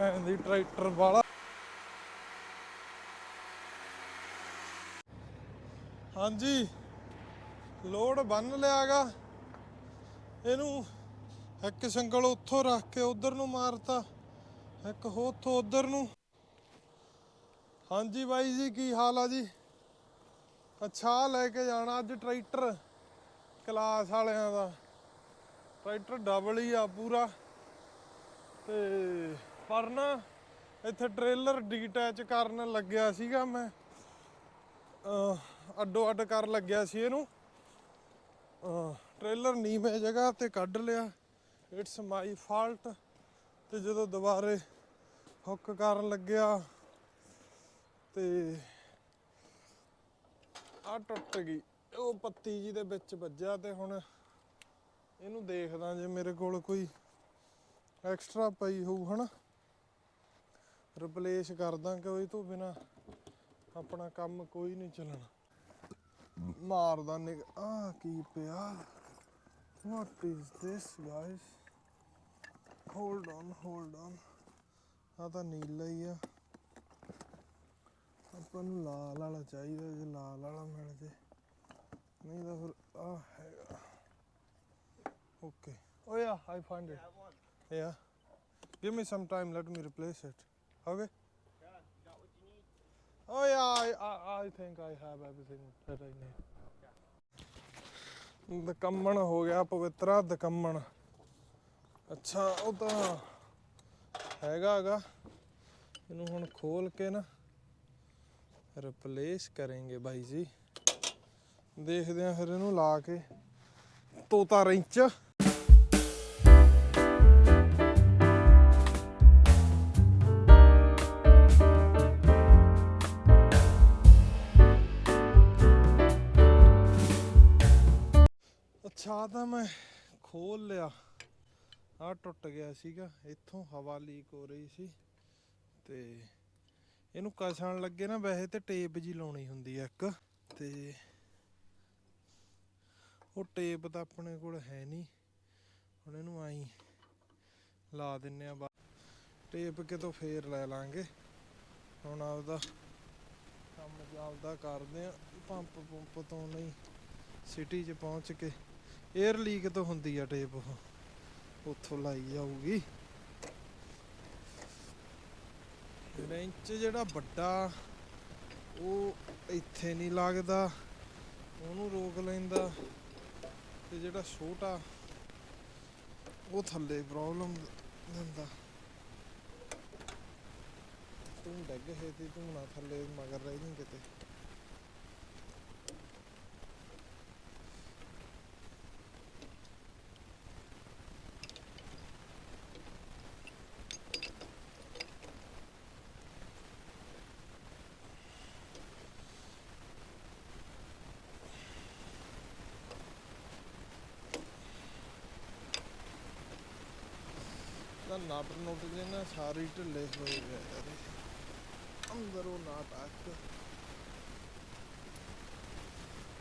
ਐਂਦੀ tractor ਵਾਲਾ। ਹਾਂਜੀ, load ਬੰਨ ਲਿਆਗਾ। ਇਹਨੂੰ ਇੱਕ ਸੰਗਲ ਉੱਥੋਂ ਰੱਖ ਕੇ ਉਧਰ ਨੂੰ ਮਾਰਤਾ, ਇੱਕ ਹੋ ਉੱਥੋਂ ਉਧਰ ਨੂੰ। ਹਾਂਜੀ ਬਾਈ ਜੀ, ਕੀ ਹਾਲ ਆ ਜੀ? ਅੱਛਾ, ਲੈ ਕੇ ਜਾਣਾ ਅੱਜ ਟਰੈਕਟਰ ਕਲਾਸ ਵਾਲਿਆਂ ਦਾ। ਟਰੈਕਟਰ ਡਬਲ ਹੀ ਆ ਪੂਰਾ। ਤੇ ਪਰ ਨਾ ਇੱਥੇ ਟ੍ਰੇਲਰ ਡੀਟੈਚ ਕਰਨ ਲੱਗਿਆ ਸੀਗਾ ਮੈਂ। ਅਹ ਅੱਡੋ ਅੱਡ ਕਰ ਲੱਗਿਆ ਸੀ ਇਹਨੂੰ। ਟ੍ਰੇਲਰ ਨੀਵੇਂ ਜਗ੍ਹਾ ਤੇ ਕੱਢ ਲਿਆ। ਇਟਸ ਮਾਈ ਫਾਲਟ ਤੇ ਜਦੋਂ ਦੁਬਾਰੇ ਹੁੱਕ ਕਰਨ ਲੱਗਿਆ ਤੇ ਆ ਟੁੱਟ ਗਈ। ਉਹ ਪੱਤੀ ਜੀ ਦੇ ਵਿੱਚ ਵੱਜਿਆ ਤੇ ਹੁਣ ਇਹਨੂੰ ਦੇਖਦਾ ਜੇ ਮੇਰੇ ਕੋਲ ਕੋਈ ਐਕਸਟਰਾ ਪਈ ਹੋਊ, ਹਨਾ? ਰਿਪਲੇਸ ਕਰਦਾ ਕਿ ਉਹ ਤੋਂ ਬਿਨਾ ਆਪਣਾ ਕੰਮ ਕੋਈ ਨਹੀਂ ਚੱਲਣਾ। ਮਾਰਦਾ ਨਿਕ ਆ ਕੀ ਪਿਆ? What is this guys hold on hold on ਆ ਤਾਂ ਨੀਲਾ ਹੀ ਆ। ਆਪਾਂ ਨੂੰ ਲਾਲ ਵਾਲਾ ਚਾਹੀਦਾ ਜੇ ਲਾਲ ਵਾਲਾ ਮਿਲ ਜੇ। ਨਹੀਂ ਤਾਂ ਫਿਰ ਆ ਹੈਗਾ। Okay oh yeah I find it yeah give me some time let me replace it okay Oh yeah, I, I, I think I have everything that I need. ਦਕੰਮਣ ਹੋ ਗਿਆ ਪਵਿੱਤਰਾ ਦਕੰਮਣ। ਅੱਛਾ ਉਹ ਤਾਂ ਹੈਗਾ ਹੈਗਾ ਇਹਨੂੰ ਹੁਣ ਖੋਲ ਕੇ ਨਾ ਰਿਪਲੇਸ ਕਰਾਂਗੇ ਬਾਈ ਜੀ। ਦੇਖਦੇ ਆ ਫਿਰ ਇਹਨੂੰ ਲਾ ਕੇ। ਤੋਤਾ ਰਿੰਚ। ਅੱਛਾ ਤਾਂ ਮੈਂ ਖੋਲ ਲਿਆ। ਆ ਟੁੱਟ ਗਿਆ ਸੀਗਾ। ਇੱਥੋਂ ਹਵਾ ਲੀਕ ਹੋ ਰਹੀ ਸੀ। ਤੇ ਇਹਨੂੰ ਕਸਣ ਲੱਗੇ ਨਾ, ਵੈਸੇ ਤੇ ਟੇਪ ਜੀ ਲਾਉਣੀ ਹੁੰਦੀ ਆ ਇੱਕ। ਤੇ ਉਹ ਟੇਪ ਤਾਂ ਆਪਣੇ ਕੋਲ ਹੈ ਨਹੀਂ। ਹੁਣ ਇਹਨੂੰ ਆਈ ਲਾ ਦਿੰਨੇ ਆ ਬਾ- ਟੇਪ ਕਿਤੋਂ ਫੇਰ ਲੈ ਲਾਂਗੇ। ਹੁਣ ਆਪਦਾ ਕੰਮ ਆਪਦਾ ਕਰਦੇ ਆ। ਪੰਪ ਪੰਪ ਤੋਂ ਨਹੀਂ ਸਿਟੀ 'ਚ ਪਹੁੰਚ ਕੇ। 에ਅਰ ਲੀਕ ਤੋਂ ਹੁੰਦੀ ਆ ਟੇਪ ਉਹ। ਉੱਥੋਂ ਲਾਈ ਜਾਊਗੀ। ਰੈਂਚ ਜਿਹੜਾ ਵੱਡਾ, ਉਹ ਇੱਥੇ ਨਹੀਂ ਲੱਗਦਾ। ਉਹਨੂੰ ਰੋਕ ਲੈਂਦਾ। ਤੇ ਜਿਹੜਾ ਛੋਟਾ, ਉਹ ਥੱਲੇ ਪ੍ਰੋਬਲਮ ਦਿੰਦਾ। ਤੂੰ ਡੱਗ ਹੈ ਤੇ ਤੂੰ ਨਾ ਥੱਲੇ ਮਗਰ ਰਹਿ ਜੀ ਕਿਤੇ। ਨਟ ਨੁੱਟ ਜੇ ਨਾ ਸਾਰੇ ਹੀ ਢਿੱਲੇ ਹੋਏ ਗਏ ਯਾਰ। ਇਹ। ਨਾਟ ਅੱਕ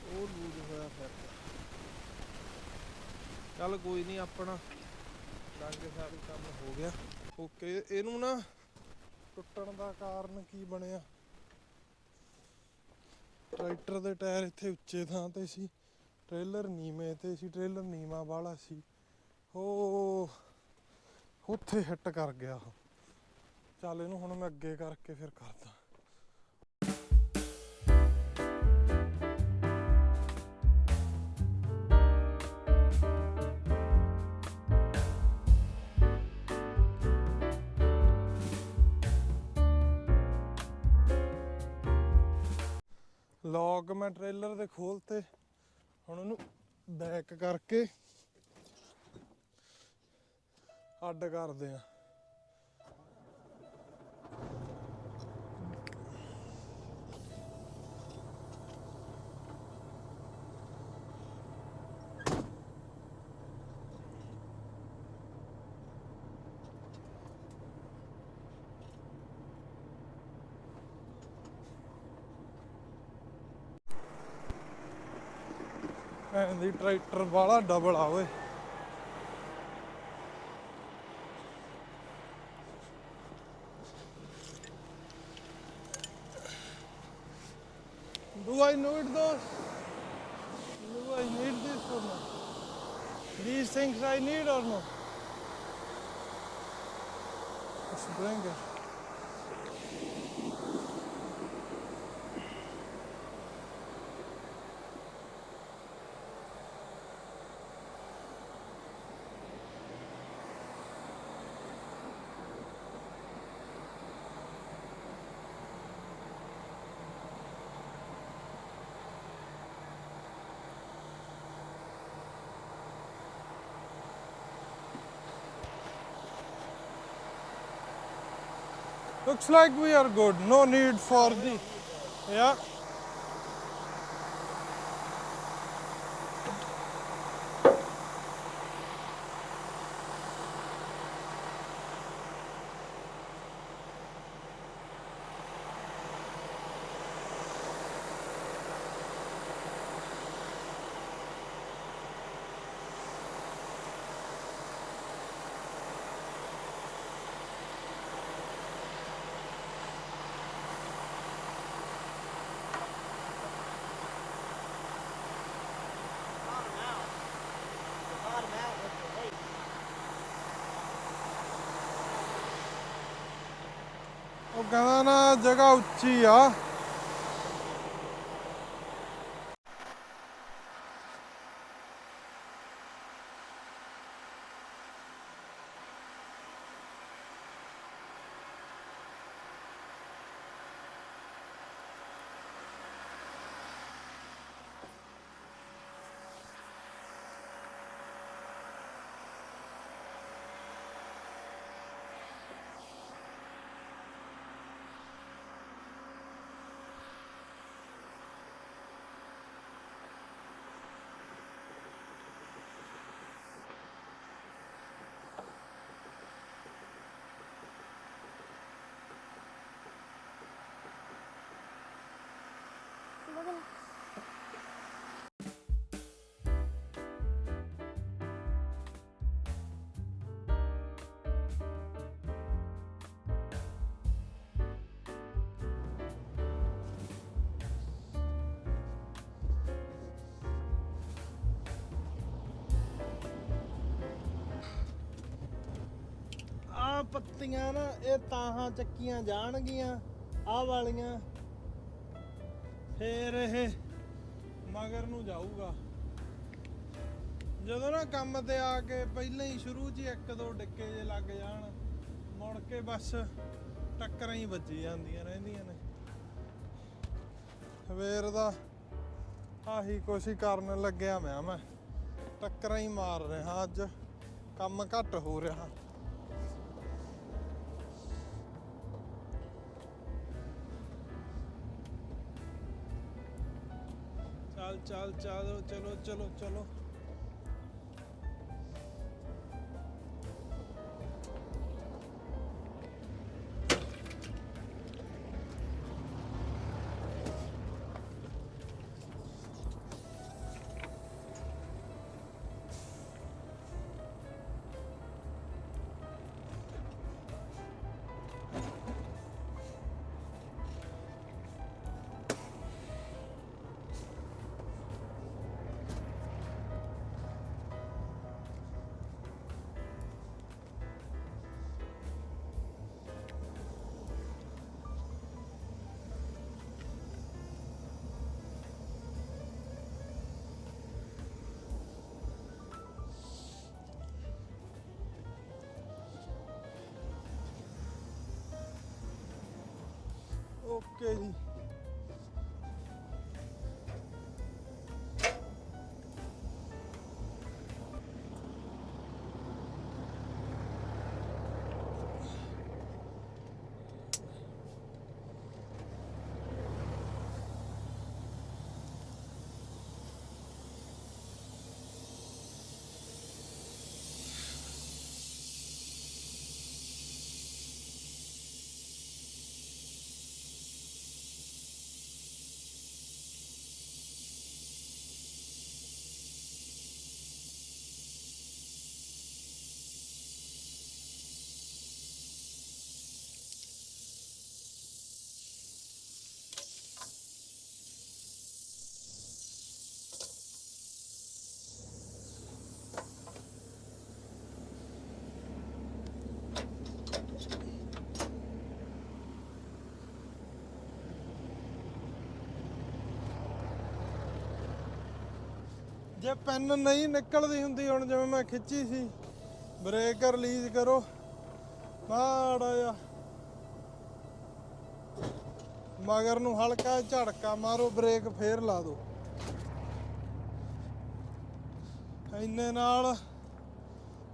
ਉਹ ਲੂਜ ਹੋਇਆ ਫਿਰਦਾ ਚੱਲ ਕੋਈ ਨਹੀਂ, ਆਪਣਾ ਡੰਗ ਸਾਰੇ ਕੰਮ ਹੋ ਗਿਆ। ਓਕੇ, ਇਹਨੂੰ ਨਾ ਟੁੱਟਣ ਦਾ ਕਾਰਨ ਕੀ ਬਣਿਆ? ਟਰੈਕਟਰ ਦੇ ਟਾਇਰ ਇੱਥੇ ਉੱਚੇ ਥਾਂ ਤੇ ਸੀ। ਟ੍ਰੇਲਰ ਨੀਵੇਂ ਤੇ ਸੀ, ਟ੍ਰੇਲਰ ਨੀਵਾਂ ਵਾਲਾ ਸੀ। ਉਹ ਉੱਥੇ ਹਿੱਟ ਕਰ ਗਿਆ ਉਹ। ਚੱਲ ਇਹਨੂੰ ਹੁਣ ਮੈਂ ਅੱਗੇ ਕਰਕੇ ਫਿਰ ਕਰਦਾ। ਲੌਕ ਮੈਂ ਟ੍ਰੇਲਰ ਦੇ ਖੋਲਤੇ। ਹੁਣ ਉਹਨੂੰ ਬੈਕ ਕਰਕੇ ਅੱਡ ਕਰਦੇ ਆ। ਐਂ ਦੀ ਟਰੈਕਟਰ ਵਾਲਾ ਡਬਲ ਆ ਓਏ। I need or no? Bring Looks like we are good. No need for the. Yeah. ਕਹਿੰਦਾ ਨਾ ਜਗ੍ਹਾ ਉੱਚੀ ਆ। ਪੱਤੀਆਂ ਨਾ, ਇਹ ਤਾਹਾਂ ਚੱਕੀਆਂ ਜਾਣਗੀਆਂ, ਆਹ ਵਾਲੀਆਂ। ਫੇਰ ਇਹ ਮਗਰ ਨੂੰ ਜਾਊਗਾ। ਜਦੋਂ ਨਾ ਕੰਮ ਤੇ ਆ ਕੇ ਪਹਿਲਾਂ ਹੀ ਸ਼ੁਰੂ 'ਚ ਹੀ ਇੱਕ ਦੋ ਡਿੱਕੇ ਜੇ ਲੱਗ ਜਾਣ, ਮੁੜ ਕੇ ਬਸ ਟੱਕਰਾਂ ਹੀ ਵੱਜੀ ਜਾਂਦੀਆਂ ਰਹਿੰਦੀਆਂ ਨੇ। ਸਵੇਰ ਦਾ ਆਹੀ ਕੁਛ ਹੀ ਕਰਨ ਲੱਗਿਆ ਮੈਂ ਮੈਂ। ਟੱਕਰਾਂ ਹੀ ਮਾਰ ਰਿਹਾ ਅੱਜ, ਕੰਮ ਘੱਟ ਹੋ ਰਿਹਾ। ਚੱਲ ਚੱਲ ਚਲੋ ਚਲੋ ਚਲੋ ਚਲੋ ਓਕੇ ਜੀ ਜੇ ਪੈਨ ਨਹੀਂ ਨਿਕਲਦੀ ਹੁੰਦੀ, ਹੁਣ ਜਿਵੇਂ ਮੈਂ ਖਿੱਚੀ ਸੀ ਬ੍ਰੇਕ ਰਿਲੀਜ਼ ਕਰੋ। ਮਾੜਾ ਜਿਹਾ। ਮਗਰ ਨੂੰ ਹਲਕਾ ਝੜਕਾ ਮਾਰੋ, ਬ੍ਰੇਕ ਫੇਰ ਲਾ ਦਿਓ ਇੰਨੇ ਨਾਲ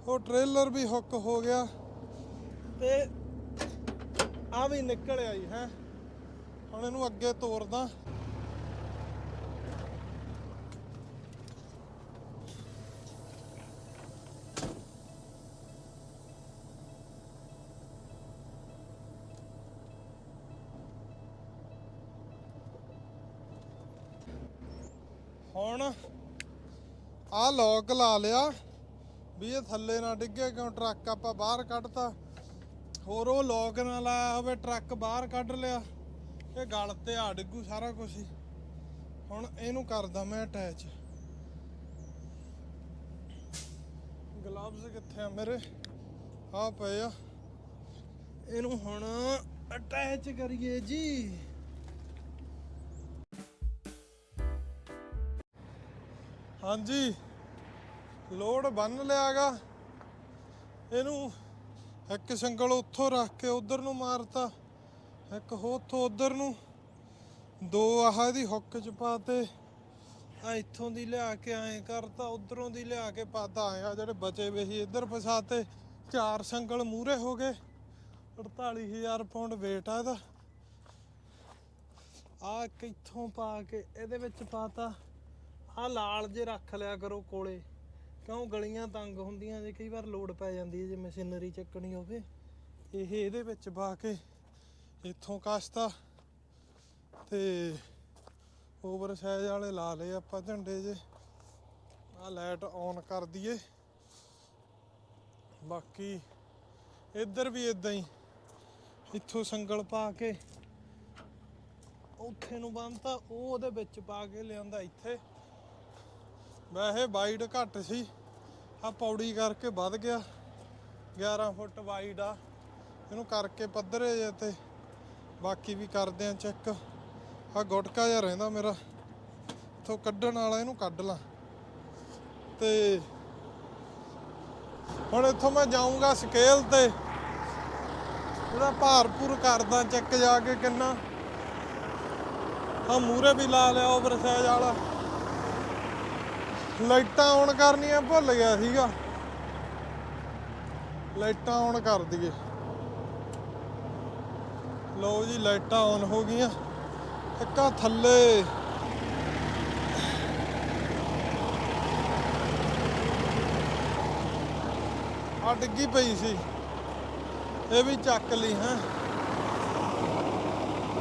ਉਹ ਟ੍ਰੇਲਰ ਵੀ ਹੁੱਕ ਹੋ ਗਿਆ। ਤੇ ਆ ਵੀ ਨਿਕਲ ਆਈ ਹੈ। ਹੁਣ ਇਹਨੂੰ ਅੱਗੇ ਤੋਰਦਾ ਹੁਣ ਆ ਲੋਕ ਲਾ ਲਿਆ। ਵੀ ਇਹ ਥੱਲੇ ਨਾ ਡਿੱਗੇ, ਕਿਉਂ ਟਰੱਕ ਆਪਾਂ ਬਾਹਰ ਕੱਢਤਾ। ਹੋਰ ਉਹ ਲੋਕ ਨਾ ਲਾਇਆ ਹੋਵੇ, ਟਰੱਕ ਬਾਹਰ ਕੱਢ ਲਿਆ। ਇਹ ਗਲ ਤੇ ਆ ਡਿੱਗੂ ਸਾਰਾ ਕੁਝ ਹੀ। ਹੁਣ ਇਹਨੂੰ ਕਰਦਾ ਮੈਂ ਅਟੈਚ ਗਲਵਜ਼ ਕਿੱਥੇ ਆ ਮੇਰੇ? ਆ ਪਏ ਆ। ਇਹਨੂੰ ਹੁਣ ਅਟੈਚ ਕਰੀਏ ਜੀ। ਹਾਂਜੀ। ਲੋਡ ਬੰਨ ਲਿਆਗਾ। ਇਹਨੂੰ ਇੱਕ ਸੰਗਲ ਉੱਥੋਂ ਰੱਖ ਕੇ ਉਧਰ ਨੂੰ ਮਾਰਤਾ। ਇੱਕ ਹੋ ਉੱਥੋਂ ਉਧਰ ਨੂੰ। ਦੋ ਆਹ ਇਹਦੀ ਹੁੱਕ ਚ ਪਾਤੇ। ਆ ਇੱਥੋਂ ਦੀ ਲਿਆ ਕੇ ਐਂ ਕਰਤਾ, ਉਧਰੋਂ ਦੀ ਲਿਆ ਕੇ ਪਾਤਾ। ਆਇਆ ਜਿਹੜੇ ਬਚੇ ਵੇ ਸੀ ਇੱਧਰ ਫਸਾਤੇ। ਚਾਰ ਸੰਗਲ ਮੂਰੇ ਹੋ ਗਏ। 48000 ਪਾਉਂਡ weight ਆ ਇਹਦਾ। ਆ ਕਿੱਥੋਂ ਪਾ ਕੇ ਇਹਦੇ ਵਿੱਚ ਪਾਤਾ। ਆ ਲਾਲ ਜੇ ਰੱਖ ਲਿਆ ਕਰੋ ਕੋਲੇ। ਕਿਉਂ ਗਲੀਆਂ ਤੰਗ ਹੁੰਦੀਆਂ ਜੇ ਕਈ ਵਾਰ ਲੋਡ ਪੈ ਜਾਂਦੀ ਹੈ ਜੇ ਮਸ਼ੀਨਰੀ ਚੱਕਣੀ ਹੋਵੇ? ਇਹ ਇਹਦੇ ਵਿੱਚ ਪਾ ਕੇ ਇੱਥੋਂ ਕਸਤਾ ਤੇ ਓਵਰ ਸਾਈਜ਼ ਵਾਲੇ ਲਾ ਲਏ ਆਪਾਂ ਝੰਡੇ ਜੇ। ਆ ਲਾਈਟ ਔਨ ਕਰ ਦਈਏ। ਬਾਕੀ ਇੱਧਰ ਵੀ ਇਦਾਂ ਹੀ। ਇੱਥੋਂ ਸੰਗਲ ਪਾ ਕੇ ਉੱਥੇ ਨੂੰ ਬੰਨਤਾ ਉਹ ਉਹਦੇ ਵਿੱਚ ਪਾ ਕੇ ਲਿਆਂਦਾ ਇੱਥੇ। ਵੈਸੇ ਵਾਈਡ ਘੱਟ ਸੀ। ਆ ਪੌੜੀ ਕਰਕੇ ਵੱਧ ਗਿਆ। 11 ਫੁੱਟ ਵਾਈਡ ਆ। ਇਹਨੂੰ ਕਰਕੇ ਪੱਧਰੇ ਜੇ ਤੇ ਬਾਕੀ ਵੀ ਕਰਦੇ ਆ ਚੈੱਕ ਆ ਗੁਟਕਾ ਜਿਹਾ ਰਹਿੰਦਾ ਮੇਰਾ। ਇਥੋਂ ਕੱਢਣ ਵਾਲਾ ਇਹਨੂੰ ਕੱਢ ਲਾਂ। ਤੇ ਹੁਣ ਇੱਥੋਂ ਮੈਂ ਜਾਊਂਗਾ ਸਕੇਲ ਤੇ। ਇਹਦਾ ਭਾਰਪੂਰ ਕਰਦਾ ਚੈੱਕ ਜਾ ਕੇ ਕਿੰਨਾ। ਆ ਮੂਰੇ ਵੀ ਲਾ ਲਿਆ ਓਵਰ ਵਾਲਾ। ਲਾਈਟਾਂ ਆਨ ਕਰਨੀਆਂ ਭੁੱਲ ਗਿਆ ਸੀਗਾ। ਲਾਈਟਾਂ ਆਨ ਕਰ ਦਈਏ। ਲਓ ਜੀ, ਲਾਈਟਾਂ ਆਨ ਹੋ ਗਈਆਂ। ਇੱਕ ਥੱਲੇ। ਆ ਡਿੱਗੀ ਪਈ ਸੀ। ਇਹ ਵੀ ਚੱਕ ਲਈ ਹੈ।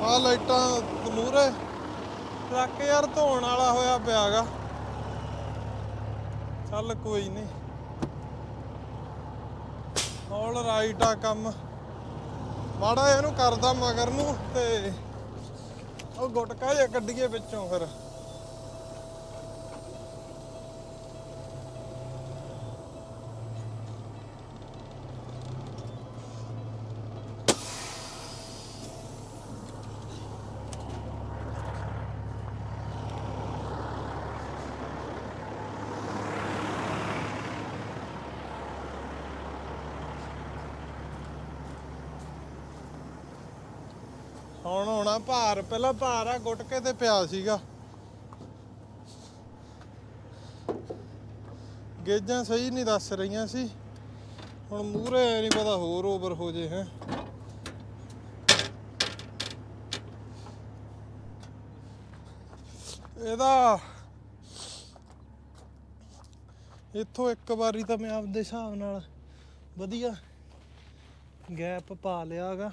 ਆ ਲਾਈਟਾਂ ਮੂਰੇ ਟਰੱਕ ਯਾਰ ਧੋਣ ਵਾਲਾ ਹੋਇਆ ਪਿਆਗਾ ਚੱਲ ਕੋਈ ਨਹੀਂ ਆਲ ਰਾਈਟ ਆ ਕੰਮ। ਮਾੜਾ ਇਹਨੂੰ ਕਰਦਾ ਮਗਰ ਨੂੰ ਤੇ ਉਹ ਗੁਟਕਾ ਜਿਹਾ ਕੱਢੀਏ ਵਿੱਚੋਂ ਫਿਰ ਹੁਣ ਹੋਣਾ ਭਾਰ, ਪਹਿਲਾਂ ਭਾਰ ਆ ਗੁਟਕੇ ਤੇ ਪਿਆ ਸੀਗਾ। ਗੇਜਾਂ ਸਹੀ ਨਹੀਂ ਦੱਸ ਰਹੀਆਂ ਸੀ। ਹੁਣ ਮੂਰੇ ਨਹੀਂ ਪਤਾ ਹੋਰ ਓਵਰ ਹੋ ਜੇ ਹੈ। ਇਹਦਾ ਇੱਥੋਂ ਇੱਕ ਵਾਰੀ ਤਾਂ ਮੈਂ ਆਪਦੇ ਹਿਸਾਬ ਨਾਲ ਵਧੀਆ ਗੈਪ ਪਾ ਲਿਆਗਾ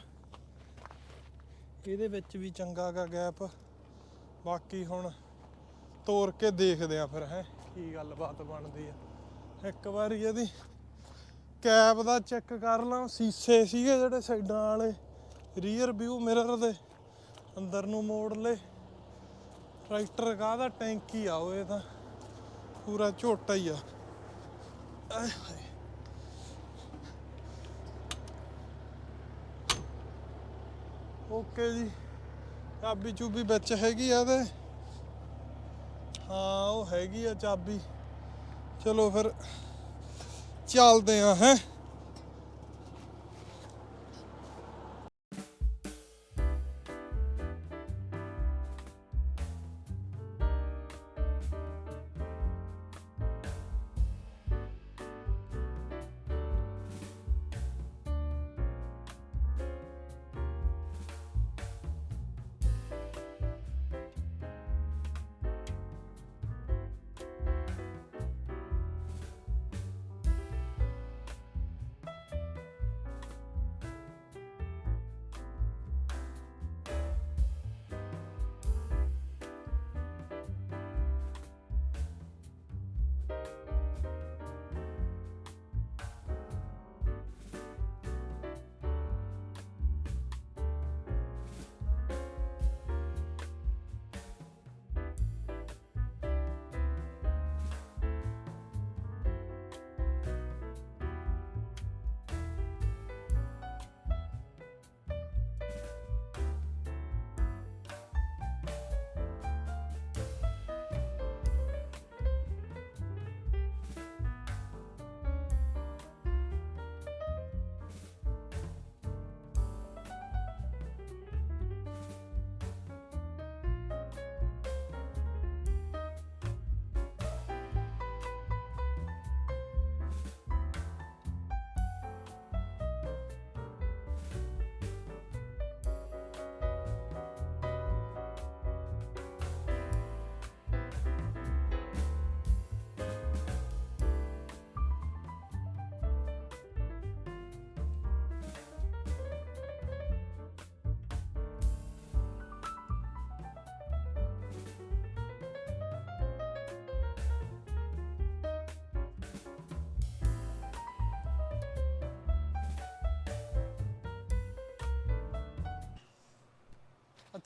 ਇਹਦੇ ਵਿੱਚ ਵੀ ਚੰਗਾ ਗਾ ਗੈਪ। ਬਾਕੀ ਹੁਣ ਤੋਰ ਕੇ ਦੇਖਦੇ ਆ ਫਿਰ, ਹੈ, ਕੀ ਗੱਲਬਾਤ ਬਣਦੀ ਆ। ਇੱਕ ਵਾਰੀ ਇਹਦੀ ਕੈਬ ਦਾ ਚੈੱਕ ਕਰ ਲਾਂ, ਸੀਸੇ ਸੀਗੇ ਜਿਹੜੇ ਸਾਈਡਾਂ ਵਾਲੇ ਰੀਅਰ ਵਿਊ ਮਿਰਰ ਦੇ ਅੰਦਰ ਨੂੰ ਮੋੜ ਲੇ ਟਰੈਕਟਰ ਕਾਹਦਾ ਟੈਂਕੀ ਆ ਉਹ ਇਹ ਤਾਂ, ਪੂਰਾ ਝੋਟਾ ਹੀ ਆ। ਆਏ ਹਾਏ। ਓਕੇ ਜੀ। ਚਾਬੀ ਚੂਬੀ ਵਿੱਚ ਹੈਗੀ ਆ ਤੇ। ਹਾਂ, ਉਹ ਹੈਗੀ ਆ ਚਾਬੀ। ਚਲੋ ਫਿਰ, ਚੱਲਦੇ ਆ, ਹੈ।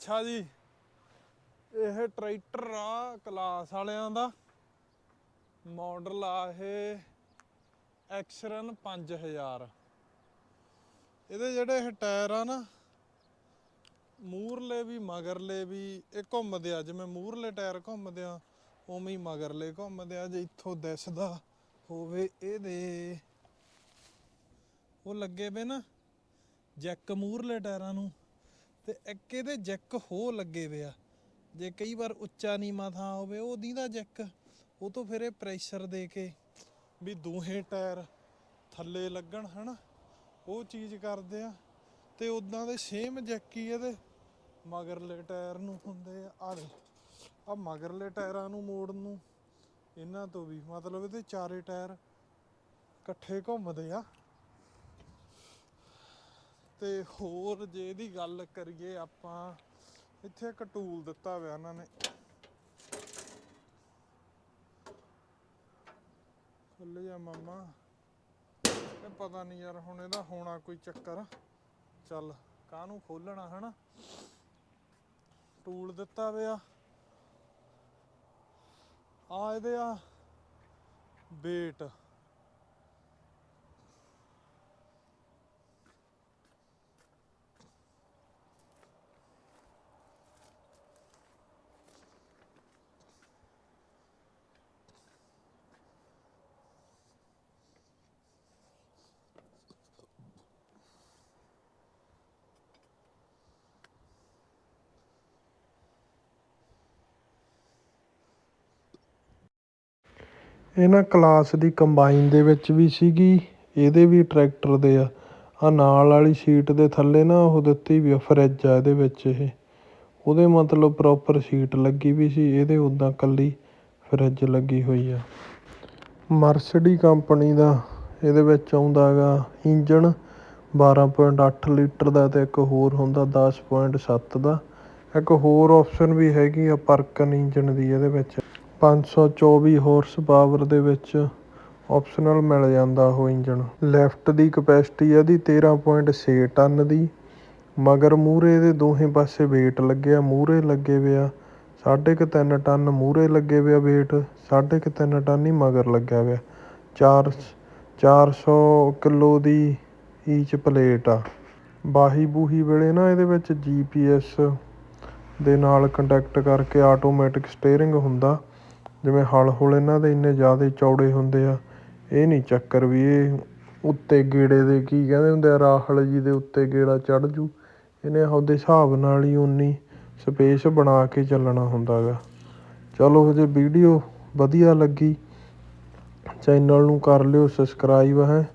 ਅੱਛਾ ਜੀ। ਇਹ ਟਰੈਕਟਰ ਆ, ਕਲਾਸ ਵਾਲਿਆਂ ਦਾ। ਮਾਡਲ ਆ ਇਹ ਐਕਸਰਨ 5000 ਇਹਦੇ ਜਿਹੜੇ ਇਹ ਟਾਇਰ ਆ ਨਾ ਮੂਰਲੇ ਵੀ, ਮਗਰਲੇ ਵੀ, ਇਹ ਘੁੰਮਦੇ ਆ। ਜਿਵੇਂ ਮੂਰਲੇ ਟਾਇਰ ਘੁੰਮਦੇ ਆ, ਉਵੇਂ ਹੀ ਮਗਰਲੇ ਘੁੰਮਦੇ ਆ। ਜੇ ਇੱਥੋਂ ਦਿਸਦਾ ਹੋਵੇ ਇਹਦੇ। ਉਹ ਲੱਗੇ ਪਏ ਨਾ ਜੈਕ ਮੂਰਲੇ ਟਾਇਰਾਂ ਨੂੰ। ਤੇ ਇੱਕ ਇਹਦੇ ਜੈਕ ਹੋ ਲੱਗੇ ਵੇ ਆ। ਜੇ ਕਈ ਵਾਰ ਉੱਚਾ ਨੀਵਾਂ ਥਾਂ ਹੋਵੇ, ਉਹ ਦੀਦਾ ਜੈਕ। ਉਹ ਤੋਂ ਫਿਰ ਇਹ ਪ੍ਰੈਸ਼ਰ ਦੇ ਕੇ ਵੀ ਦੋਹੇ ਟਾਇਰ ਥੱਲੇ ਲੱਗਣ, ਹਨਾ? ਉਹ ਚੀਜ਼ ਕਰਦੇ ਆ। ਤੇ ਉਦਾਂ ਦੇ ਸੇਮ ਜੈਕ ਹੀ ਇਹਦੇ ਮਗਰਲੇ ਟਾਇਰ ਨੂੰ ਹੁੰਦੇ ਆ। ਆ ਦੇ ਆ ਮਗਰਲੇ ਟਾਇਰਾਂ ਨੂੰ ਮੋੜਨ ਨੂੰ ਇਹਨਾਂ ਤੋਂ ਵੀ। ਮਤਲਬ ਇਹਦੇ ਚਾਰੇ ਟਾਇਰ ਇਕੱਠੇ ਘੁੰਮਦੇ ਆ। ਤੇ ਹੋਰ ਜੇ ਇਹਦੀ ਗੱਲ ਕਰੀਏ ਆਪਾਂ, ਇੱਥੇ ਇੱਕ ਟੂਲ ਦਿੱਤਾ ਹੋਇਆ ਇਹਨਾਂ ਨੇ। ਖੁੱਲ ਜਾ ਮਾਮਾ। ਇਹ ਪਤਾ ਨਹੀਂ ਯਾਰ, ਹੁਣ ਇਹਦਾ ਹੋਣਾ ਕੋਈ ਚੱਕਰ। ਚੱਲ, ਕਾਹਨੂੰ ਖੋਲਣਾ ਹਨਾ? ਟੂਲ ਦਿੱਤਾ ਹੋਇਆ। ਆ ਇਹਦੇ ਆ ਵੇਟ ਇਹ ਨਾ ਕਲਾਸ ਦੀ ਕੰਬਾਈਨ ਦੇ ਵਿੱਚ ਵੀ ਸੀਗੀ, ਇਹਦੇ ਵੀ ਟਰੈਕਟਰ ਦੇ ਆ। ਆ ਨਾਲ ਵਾਲੀ ਸੀਟ ਦੇ ਥੱਲੇ ਨਾ ਉਹ ਦਿੱਤੀ ਵੀ ਆ ਫਰਿੱਜ ਆ ਇਹਦੇ ਵਿੱਚ ਇਹ। ਉਹਦੇ ਮਤਲਬ ਪ੍ਰੋਪਰ ਸੀਟ ਲੱਗੀ ਵੀ ਸੀ, ਇਹਦੇ ਉੱਦਾਂ ਇਕੱਲੀ ਫਰਿੱਜ ਲੱਗੀ ਹੋਈ ਆ। ਮਰਸਡੀ ਕੰਪਨੀ ਦਾ ਇਹਦੇ ਵਿੱਚ ਆਉਂਦਾ ਹੈਗਾ ਇੰਜਣ 12.8 ਲੀਟਰ ਦਾ ਅਤੇ ਇੱਕ ਹੋਰ ਹੁੰਦਾ 10.7 ਦਾ। ਇੱਕ ਹੋਰ ਆਪਸ਼ਨ ਵੀ ਹੈਗੀ ਆ, ਪਰਕਨ ਇੰਜਣ ਦੀ ਇਹਦੇ ਵਿੱਚ। ਪੰਜ ਸੌ ਚੌਵੀ ਹੋਰਸ ਪਾਵਰ ਦੇ ਵਿੱਚ ਆਪਸ਼ਨਲ ਮਿਲ ਜਾਂਦਾ ਉਹ ਇੰਜਣ। ਲੈਫਟ ਦੀ ਕਪੈਸਿਟੀ ਇਹਦੀ 13.6 ਟਨ ਦੀ, ਮਗਰ ਮੂਹਰੇ ਦੇ ਦੋਹੇ ਪਾਸੇ weight ਲੱਗਿਆ, ਮੂਹਰੇ ਲੱਗੇ ਵੇ ਆ ਸਾਢੇ ਕੁ ਤਿੰਨ ਟਨ, ਮੂਹਰੇ ਲੱਗੇ ਵੇ ਆ weight ਸਾਢੇ ਕੁ ਤਿੰਨ ਟਨ ਹੀ ਮਗਰ ਲੱਗਿਆ ਹੋਇਆ ਚਾਰ ਚਾਰ ਸੌ ਕਿਲੋ ਦੀ ਈਚ ਪਲੇਟ ਆ। ਬਾਹੀ ਬੂਹੀ ਵੇਲੇ ਨਾ ਇਹਦੇ ਵਿੱਚ ਜੀ ਪੀ ਐੱਸ ਦੇ ਨਾਲ ਕੰਟੈਕਟ ਕਰਕੇ ਆਟੋਮੈਟਿਕ ਸਟੀਅਰਿੰਗ ਹੁੰਦਾ। ਜਿਵੇਂ ਹਲ ਹੁਲ ਇਹਨਾਂ ਦੇ ਇੰਨੇ ਜ਼ਿਆਦਾ ਚੌੜੇ ਹੁੰਦੇ ਆ, ਇਹ ਨਹੀਂ ਚੱਕਰ ਵੀ ਇਹ ਉੱਤੇ ਗੇੜੇ ਦੇ ਕੀ ਕਹਿੰਦੇ ਹੁੰਦੇ ਆ ਰਾਹਲ ਜੀ ਦੇ ਉੱਤੇ ਗੇੜਾ ਚੜ੍ਹ ਜੂ। ਇਹਨੇ ਆਪਦੇ ਹਿਸਾਬ ਨਾਲ ਹੀ ਉਨੀ ਸਪੇਸ ਬਣਾ ਕੇ ਚੱਲਣਾ ਹੁੰਦਾ ਗਾ। ਚਲੋ ਜੇ ਵੀਡੀਓ ਵਧੀਆ ਲੱਗੀ ਚੈਨਲ ਨੂੰ ਕਰ ਲਿਓ ਸਬਸਕ੍ਰਾਈਬ ਹੈ।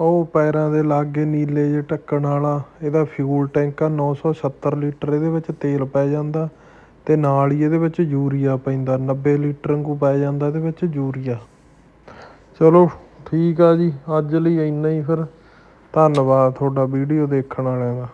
ਉਹ ਪੈਰਾਂ ਦੇ ਲਾਗੇ ਨੀਲੇ ਜੇ ਢੱਕਣ ਵਾਲਾ, ਇਹਦਾ ਫਿਊਲ ਟੈਂਕ ਆ 970 ਲੀਟਰ, ਇਹਦੇ ਵਿੱਚ ਤੇਲ ਪੈ ਜਾਂਦਾ। ਤੇ ਨਾਲ ਹੀ ਇਹਦੇ ਵਿੱਚ ਯੂਰੀਆ ਪੈਂਦਾ 90 ਲੀਟਰ ਵਾਂਗੂ ਪੈ ਜਾਂਦਾ, ਇਹਦੇ ਵਿੱਚ ਯੂਰੀਆ। ਚਲੋ, ਠੀਕ ਆ ਜੀ, ਅੱਜ ਲਈ ਇੰਨਾ ਹੀ ਫਿਰ। ਧੰਨਵਾਦ ਤੁਹਾਡਾ ਵੀਡੀਓ ਦੇਖਣ ਵਾਲਿਆਂ ਦਾ।